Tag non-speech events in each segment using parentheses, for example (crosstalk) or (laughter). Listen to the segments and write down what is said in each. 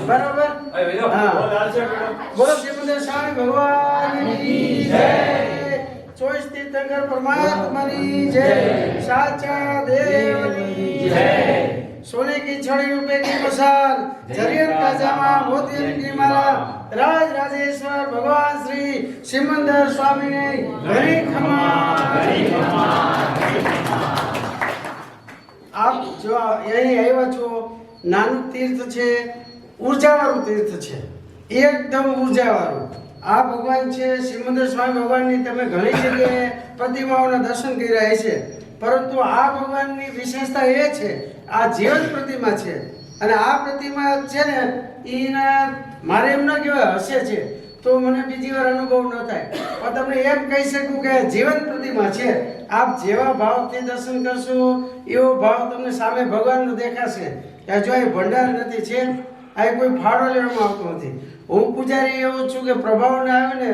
બરાબર મારા રાજ રાજેશ્વર ભગવાન શ્રી સિમંદર સ્વામીને ઘણી આપ જો અહીં આવ્યા છો નાનું તીર્થ છે, ઉર્જાવાળું તીર્થ છે. એકદમ ઉર્જાવાળું. આ ભગવાન છે સિમંદર સ્વામી ભગવાનની તમે ઘણી જગ્યાએ પ્રતિમાઓના દર્શન કર્યા છે પરંતુ આ ભગવાનની વિશેષતા એ છે, આ જીવંત પ્રતિમા છે. અને આ પ્રતિમા છે ને એના મારે એમ ન કહેવાય, હશે છે. તો મને બીજી વાર અનુભવ ન થાય. પણ તમને એમ કહી શકું કે જીવંત પ્રતિમા છે. આપ જેવા ભાવથી દર્શન કરશો, એવો ભાવ તમને સામે ભગવાનનો દેખાશે. કે જો અહીં ભંડાર નથી છે અહીં કોઈ ફાળો લેવામાં આવતો નથી. હું પૂજારી એવું છું કે પ્રભાવને આવે ને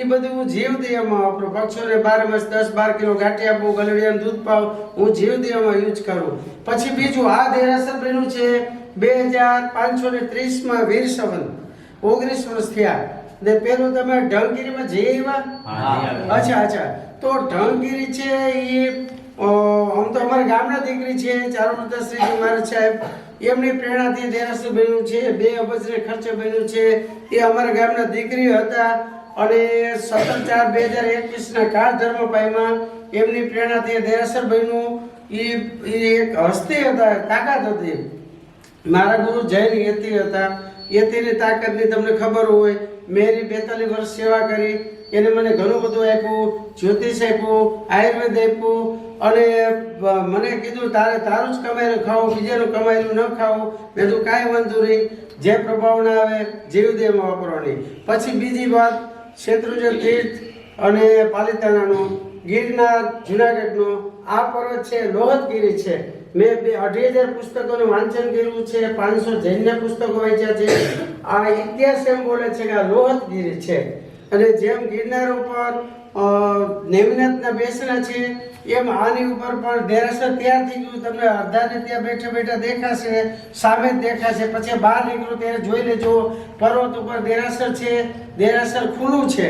એ બધું હું જીવ દેવામાં વાપરું. પક્ષોને બાર માસ દસ બાર કિલો ગાંઠી આપું ગલડિયાનું દૂધ પાવ હું જીવ દેવામાં યુઝ કરું. પછી બીજું આ દેરાસર બન્યું છે બે હજાર પાંચસો ને ત્રીસમાં વીર સંવંત. ઓગણીસ વર્ષ થયા. ને પેલું તમે ઢંગીરીમાં જઈ આવ્યા? અચ્છા અચ્છા. તો ઢંગીરી છે એ આમ તો અમારા ગામના દીકરી છે ચારુલતા શ્રીજી મહારાજ સાહેબ. એમની પ્રેરણાથી દેરાસર બન્યું છે, બે અબજરે ખર્ચે બન્યું છે. એ અમારા ગામના દીકરી હતા અને સત્તર ચાર બે હજાર એકવીસના કાળ ધર્મ એમની પ્રેરણાથી દેરાસર બન્યું. એ એક હસ્તી હતા, તાકાત હતી. મારા ગુરુ જૈન યતિ હતા. યતિની તાકાતની તમને ખબર હોય મેરી બેતાલીસ વર્ષ સેવા કરી, એને મને ઘણું બધું આપ્યું, જ્યોતિષ આપ્યું, આયુર્વેદ આપ્યું, અને મને કીધું, તારે તારું જ કમાયેલું ખાવું બીજાનું કમાયેલું ન ખાવું મેં તું કાંઈ વાંધો નહીં. જે પ્રભાવના આવે જીવદેહમાં વાપરવાની પછી બીજી વાત, શેત્રુંજય તીર્થ અને પાલિતાણાનું ગિરનાર જુનાગઢનો. આ પર્વત છે, લોહતગીરી છે. મેં બે અઢી હજાર પુસ્તકોનું વાંચન કર્યું છે, પાંચસો જૈન્ય પુસ્તકો વાંચ્યા છે. આ ઇતિહાસ એમ બોલે છે કે આ લોહતગીરી છે. અને જેમ ગિરનાર ઉપર નેમિનાથના બેસણા છે, એમ આની ઉપર પણ દેરાસર તૈયાર થઈ ગયું. તમને અડધાને ત્યાં બેઠા બેઠા દેખાશે, સામે જ દેખાશે. પછી બહાર નીકળો ત્યારે જોઈ લેજો. પર્વત ઉપર દેરાસર છે, દેરાસર ખુલ્લું છે.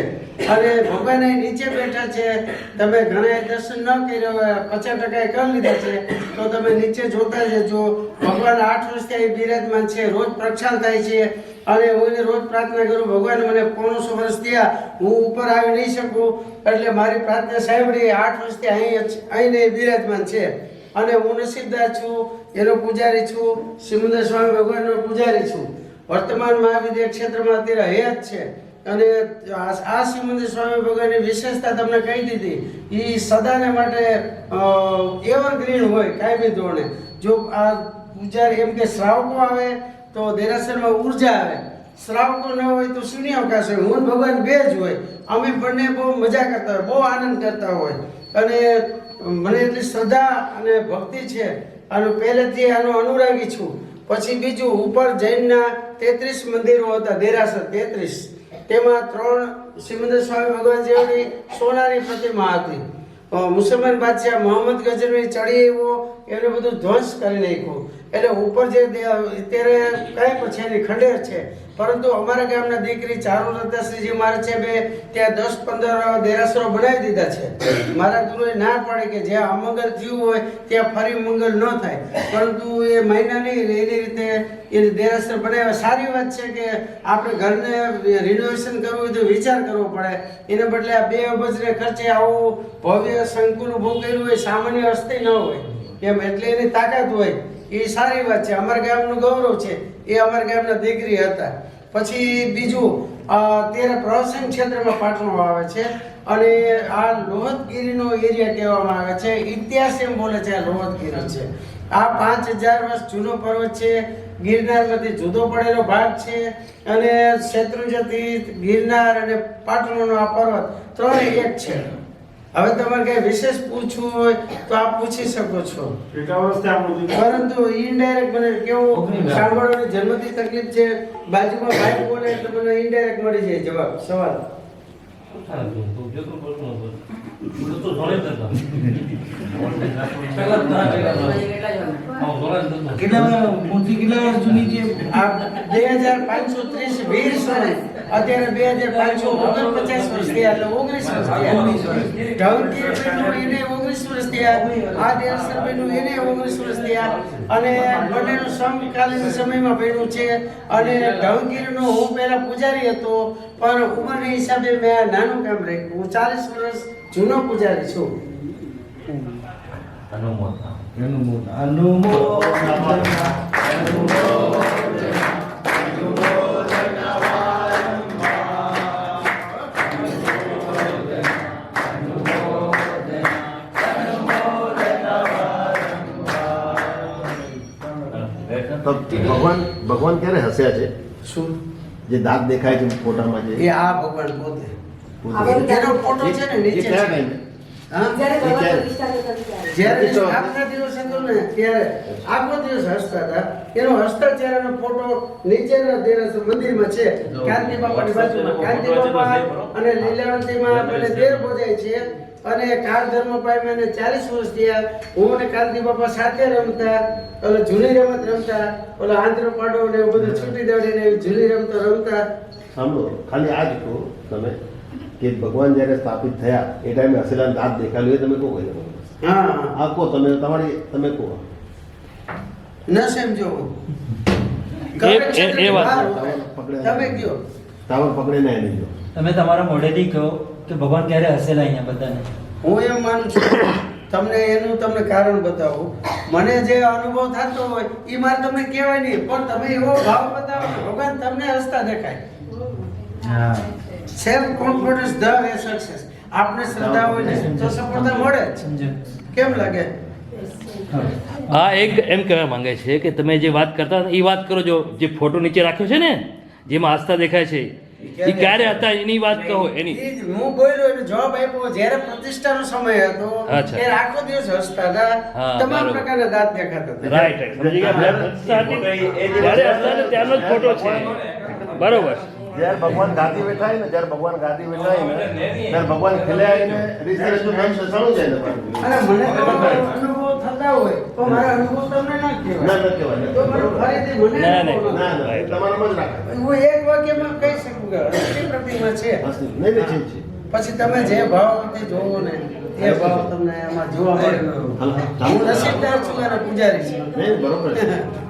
અને ભગવાન નીચે બેઠા છે, તમે ઘણા દર્શન ન કર્યા હોય, પચાસ ટકા કરી લીધા છે, તો તમે નીચે જોતા જજો. ભગવાન આઠ વર્ષથી અહીં બિરાજમાન છે, રોજ પ્રક્ષાલ થાય છે. અને હું રોજ પ્રાર્થના કરું, ભગવાન મને પોણસો વર્ષ થયા, હું ઉપર આવી નહીં શકું. એટલે મારી પ્રાર્થના સાંભળી, આઠ વર્ષથી અહીં અહીં બિરાજમાન છે. અને હું નસીબદાર છું, એનો પૂજારી છું, સિમંદર સ્વામી ભગવાનનો પૂજારી છું. વર્તમાન મહાવિદ્યા ક્ષેત્રમાં અત્યારે હયાત છે. અને આ મંદિર સ્વામી ભગવાનની વિશેષતા તમને કહી દીધી. એ સદાને માટે એવરગ્રીન હોય, કાયમી ધોરણે. જો આ પૂજારી એમ કે શ્રાવકો આવે, તો દેરાસરમાં ઊર્જા આવે. શ્રાવકો ન હોય તો શૂન્ય અવકાશ હોય. હું ભગવાન બે જ હોય. અમે બંને બહુ મજા કરતા હોય, બહુ આનંદ કરતા હોય. અને મને એટલી શ્રદ્ધા અને ભક્તિ છે. અને પહેલેથી આનો અનુરાગી છું. પછી બીજું, ઉપર જૈનના તેત્રીસ મંદિરો હતા, દેરાસર તેત્રીસ. તેમાં ત્રણ સિમંદર સ્વામી ભગવાન જેવી સોનાની પ્રતિમા હતી. મુસલમાન બાદશાહ મોહમ્મદ ગજનવી ચડી આવ્યો, એને બધું ધ્વંસ કરી નાખ્યું. એટલે ઉપર જે અત્યારે કાંઈ પછી એની ખંડેર છે. પરંતુ અમારા ગામના દીકરી ચારુ રતાશ્રીજી મારે છે બે, ત્યાં દસ પંદર દેરાસરો બનાવી દીધા છે. મારા ગુરુએ ના પડે કે જ્યાં અમંગલ થયું હોય, ત્યાં ફરી મંગલ ન થાય. પરંતુ એ મહિના નહીં એની રીતે એ દેરાસર બનાવ્યા. સારી વાત છે કે આપણે ઘરને રિનોવેશન કરવું હોય તો વિચાર કરવો પડે. એને બદલે આ બે અબજને ખર્ચે આવું ભવ્ય સંકુલ ઊભું કર્યું હોય, સામાન્ય હસ્તી ન હોય. એમ એટલે એની તાકાત હોય, એ સારી વાત છે. અમારા ગામનું ગૌરવ છે. એ અમારા ગામના દીકરી હતા. પછી બીજું અત્યારે પ્રવાસન ક્ષેત્રમાં પાટણો આવે છે અને આ લોહતગીરીનો એરિયા કહેવામાં આવે છે. ઇતિહાસ એમ બોલે છે આ લોહતગીરી છે. આ પાંચ હજાર વર્ષ જૂનો પર્વત છે. ગિરનારમાંથી જુદો પડેલો ભાગ છે અને શેત્રુંજતી ગિરનાર અને પાટણનો આ પર્વત ત્રણેય એક છે. હવે તમારે કઈ વિશેષ પૂછવું હોય તો આપ પૂછી શકો છો. પરંતુ ઇનડાયરેક્ટ મને કેવું સાંભળવાની જન્મથી તકલીફ છે બાજુમાં ભાઈ બોલે એટલે મને ઇનડાયરેક્ટ મળી જાય જવાબ સવાલ. (laughs) કેટલા મૂર્તિ કેટલા વર્ષ જૂની છે? બે હજાર પાંચસો ત્રીસ વીર સમય અત્યારે બે હજાર પાંચસો ઓગણપચાસ વર્ષ થયા એટલે ઓગણીસ વર્ષ થયા. ઢવકીરભાઈનું એને ઓગણીસ વર્ષ થયા આ દેવસરભાઈનું એને ઓગણીસ વર્ષ થયા. અને બંનેનું સમકાલીન સમયમાં બન્યું છે. અને ઢવકીરનો હું પહેલા પૂજારી હતો પણ ઉંમરના હિસાબે મેં નાનું કામ રાખ્યું. હું ચાલીસ વર્ષ જૂનો પૂજારી છું. અનુમોદન અનુમોદન ભગવાન ભગવાન ક્યારે હસ્યા છે? શું? જે દાંત દેખાય છે ફોટામાં જે? એ આ ભગવાન પોતે. ફોટો છે ને નીચે જ્યારે એ ક્યારે? ભગવાન પ્રતિષ્ઠા થતી ત્યારે. જ્યારે તો- આપના દિવસ હતો ને ત્યારે આખો દિવસ હસતા હતા. એનો હસતા ચહેરાનો ફોટો નીચેના દેરાસર મંદિરમાં છે. કાંતિ બાપાની બાજુમાં. કાંતિ બાપા અને કાલ મને દેર બોજાય છે. અને કાળ ધર્મ પાય મેં ચાલીસ વર્ષ થયા. હું અને કાંતિ બાપા સાથે રમતા ઓલો જૂની રમત રમતા ઓલો આંધ્ર પાડો ને બધું છૂટી દોડીને જૂની રમતો રમતા. સાંભળો ખાલી આ જ કહો તમે કે ભગવાન જ્યારે સ્થાપિત થયા એ ટાઈમે હસેલા દાંત દેખાડ્યું એ તમે કહો કોઈ હા. આ કહો તમે તમારી તમે કહો. ન સમજો. એ- એ- એ વાત. તમે કયો. ટાવર પકડે ને એની જો તમે તમારા મોઢેથી કહો કે ભગવાન ક્યારે હસેલા અહીંયા બધાને? હું એમ માનું છું તમને એનું તમને કારણ બતાવું. મને જે અનુભવ થતો હોય એ મારે તમને કહેવાય નહીં પણ તમે એવો ભાવ બતાવો ભગવાન તમને હસતા દેખાય. હા self confidence the way success આપણે શ્રદ્ધા હોય ને તો સફળતા મળે કેમ લાગે? હા. એક એમ કહેવા માંગે છે કે તમે જે વાત કરતા હતા એ વાત કરો જો જે ફોટો નીચે રાખ્યો છે ને જેમાં આસ્થા દેખાય છે એ ક્યારે? હતા એની વાત કહો એની. હું બોલ્યો એનો જવાબ આપ્યો જ્યારે પ્રતિષ્ઠાનો સમય હતો એ આખો દિવસ હસતા હતા તમામ પ્રકારના દાંત દેખાતા હતા. રાઈટ રાઈટ સમજી ગયા? જ્યારે હસતા ત્યારનો જ ફોટો છે. બરોબર. જ્યારે ભગવાન ગાદી બેઠાય ને જ્યારે ભગવાન ગાદી બેઠાય ને ત્યારે ભગવાન ખીલ્યા ને રીસે રીસે નામ સસાણું જાય ને પાછું. મને અનુભવ થતા હોય તો મારા અનુભવ તમને ના ના કહેવાય કહેવાય તો મને ફરીથી મને ના, ના ના. એ તમારામાં રાખે. હું એક વાક્યમાં કહી શકું કે હસતી પ્રતિમા છે. નહીં નહીં છે, છે. પછી તમે જે ભાવથી જોવો ને એ ભાવ તમને એમાં જોવા મળે. હું નસીબદાર છું અને પૂજારી છું. (laughs)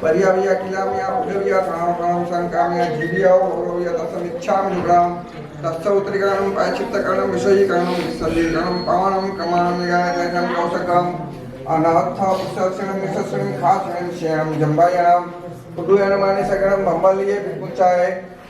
પર્યાવ્યા કિલામ્યા ઉડવ્યા પ્રાણ પ્રાણ સંકામ્યા જીવ્યા ઓરવ્યા તસમિચ્છામિ ગ્રામ તત્સૌત્રિકરણમ પાયચિત્તકરણમ વિષયીકરણમ વિસર્જીકરણમ પાવનમ કમાણમ યાયકમ કૌશકમ અનાથ પુસ્તક્ષણમ વિસર્ષણમ ખાસણમ શ્યામ જંબાયામ ઉડુયનમાની સગણમ ભંબાલીએ વિપુચ્ચાય